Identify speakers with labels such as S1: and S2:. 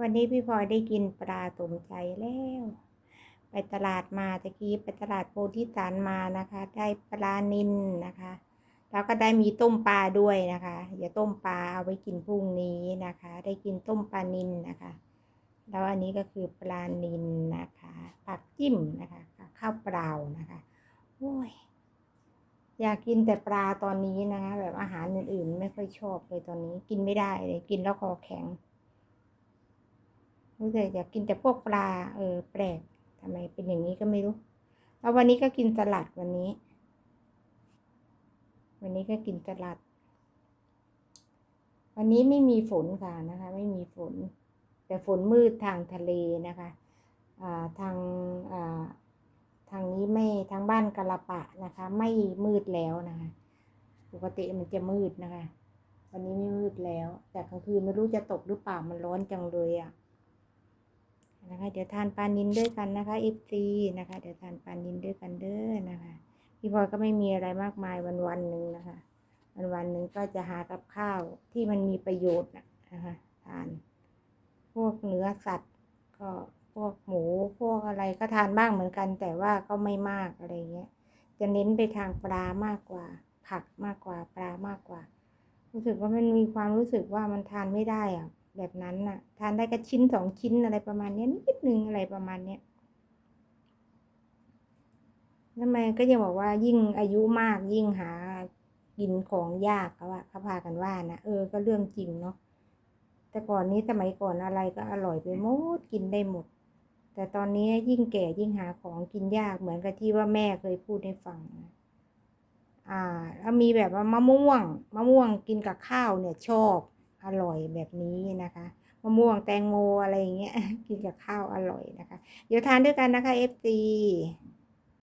S1: วันนี้พี่พลอยได้กินปลาสมใจแล้ว ไปตลาดมาตะกี้ไปตลาดโพธิสารมานะคะ ได้ปลานินนะคะ แล้วก็ได้มีต้มปลาด้วยนะคะอย่าต้มปลาเอาไว้กินพรุ่งนี้นะคะ ได้กินต้มปลานินนะคะ แล้วอันนี้ก็คือปลานินนะคะ ผักจิ้มนะคะข้าวเปล่านะคะโอ้ยอยากกินแต่ปลาตอนนี้นะคะ แบบอาหารอื่นๆ ไม่ค่อยชอบเลยตอนนี้ กินไม่ได้เลยกินแล้วคอแข็ง รู้สึกอยากกินแต่พวกปลา เออ แปลกทำไมเป็นอย่างนี้ก็ไม่รู้ แล้ววันนี้ก็กินสลัดวันนี้ วันนี้ก็กินสลัด วันนี้ไม่มีฝนค่ะนะคะ ไม่มีฝน แต่ฝนมืดทางทะเลนะคะอ่าทางอ่าทางนี้ไม่ทางบ้านกะละปะนะคะ ไม่มืดแล้วนะคะ ปกติมันจะมืดนะคะ วันนี้ไม่มืดแล้ว แต่กลางคืนไม่รู้จะตกหรือเปล่ามันร้อนจังเลยอะ่ะ นะคะ เดี๋ยวทานปลานินด้วยกันนะคะเอฟซีนะคะ เดี๋ยวทานปลานินด้วยกันเด้อนะคะ พี่พลอยก็ไม่มีอะไรมากมายวันวันหนึ่งนะคะ วันวันหนึ่งก็จะหากับข้าวที่มันมีประโยชน์นะคะทาน พวกเนื้อสัตว์ก็พวกหมูพวกอะไรก็ทานบ้างเหมือนกัน แต่ว่าก็ไม่มากอะไรเงี้ยจะเน้นไปทางปลามากกว่า ผักมากกว่าปลามากกว่า รู้สึกว่ามันมีความรู้สึกว่ามันทานไม่ได้อะ แบบนั้นน่ะ ทานได้แค่ชิ้นสองชิ้นอะไรประมาณนี้นิดนึงอะไรประมาณเนี้ยทำไมก็ยังบอกว่ายิ่งอายุมากยิ่งหากินของยากเขาว่าเขาพากันว่านะเออก็เรื่องจริงเนาะแต่ก่อนนี้สมัยก่อนอะไรก็อร่อยไปหมดกินได้หมด แต่ตอนนี้ยิ่งแก่ยิ่งหาของกินยากเหมือนกับที่ว่าแม่เคยพูดให้ฟังนะอ่าแล้วมีแบบว่ามะม่วงมะม่วงกินกับข้าวเนี่ยชอบ อร่อยแบบนี้นะคะมะม่วงแตงโมอะไรอย่างเงี้ยกินกับข้าวอร่อยนะคะ เดี๋ยวทานด้วยกันนะคะ FC